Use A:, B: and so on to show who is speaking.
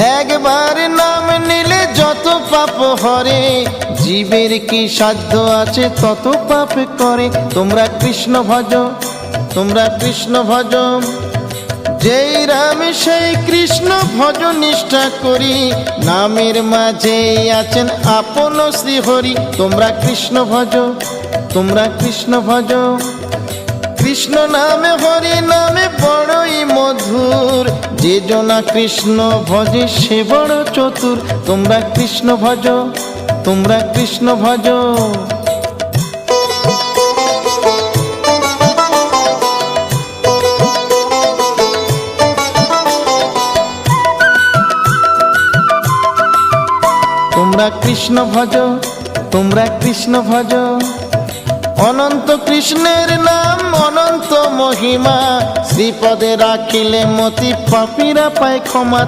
A: একবার নাম নিলে যত পাপ হরে, জীবের কি সাধ্য আছে তত পাপ করে। তোমরা কৃষ্ণ ভজ, তোমরা কৃষ্ণ ভজ। যেই রাম, সেই কৃষ্ণ ভজ নিষ্ঠা করি। নামের মাঝে আছেন আপন শ্রী হরি তোমরা কৃষ্ণ ভজ, তোমরা কৃষ্ণ ভজ। কৃষ্ণ নামে হরি, নামে মধুর যে জনা কৃষ্ণ ভজে, সে বড় চতুর। তোমরা কৃষ্ণ ভজ, তোমরা কৃষ্ণ ভজ। তোমরা কৃষ্ণ ভজ, তোমরা কৃষ্ণ ভজ। অনন্ত কৃষ্ণের নাম, অনন্ত মহিমা। শ্রীপদে রাখিলে মতি পাপীরা পায় ক্ষমা